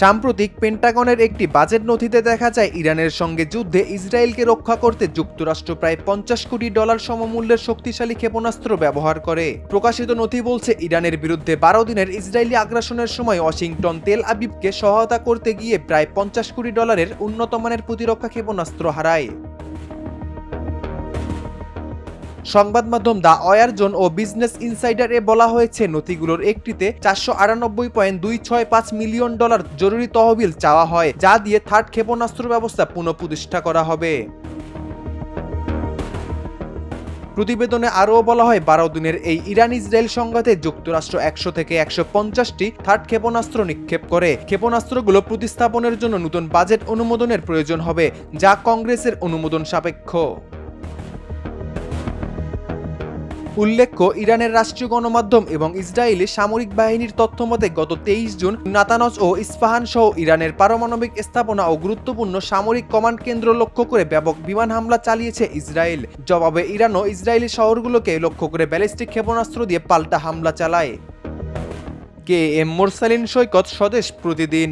সাম্প্রতিক পেন্টাগনের একটি বাজেট নথিতে দেখা যায়, ইরানের সঙ্গে যুদ্ধে ইসরায়েলকে রক্ষা করতে যুক্তরাষ্ট্র প্রায় পঞ্চাশ কোটি ডলার সমমূল্যের শক্তিশালী ক্ষেপণাস্ত্র ব্যবহার করে। প্রকাশিত নথি বলছে, ইরানের বিরুদ্ধে বারো দিনের ইসরায়েলি আগ্রাসনের সময় ওয়াশিংটন তেল আবিবকে সহায়তা করতে গিয়ে প্রায় পঞ্চাশ কোটি ডলারের উন্নতমানের প্রতিরক্ষা ক্ষেপণাস্ত্র হারায়। সংবাদ মাধ্যম দ্য অয়ারজন ও বিজনেস ইনসাইডারে বলা হয়েছে, নথিগুলোর একটিতে চারশো আটানব্বই পয়েন্ট দুই ছয় পাঁচ মিলিয়ন ডলার জরুরি তহবিল চাওয়া হয়, যা দিয়ে থার্ড ক্ষেপণাস্ত্র ব্যবস্থা পুনঃপ্রতিষ্ঠা করা হবে। প্রতিবেদনে আরও বলা হয়, বারো দিনের এই ইরান ইসরায়েল সংঘাতে যুক্তরাষ্ট্র একশো থেকে একশো পঞ্চাশটি থার্ড ক্ষেপণাস্ত্র নিক্ষেপ করে। ক্ষেপণাস্ত্রগুলো প্রতিস্থাপনের জন্য নতুন বাজেট অনুমোদনের প্রয়োজন হবে, যা কংগ্রেসের অনুমোদন সাপেক্ষ। উল্লেখ্য, ইরানের রাষ্ট্রীয় গণমাধ্যম এবং ইসরায়েলি সামরিক বাহিনীর তথ্য মতে গত তেইশ জুন নাতানজ ও ইস্পাহান সহ ইরানের পারমাণবিক স্থাপনা ও গুরুত্বপূর্ণ সামরিক কমান্ড কেন্দ্র লক্ষ্য করে ব্যাপক বিমান হামলা চালিয়েছে ইসরায়েল। জবাবে ইরানও ইসরায়েলি শহরগুলোকে লক্ষ্য করে ব্যালিস্টিক ক্ষেপণাস্ত্র দিয়ে পাল্টা হামলা চালায়। কে এম মোরসালিন সৈকত স্বদেশ প্রতিদিন।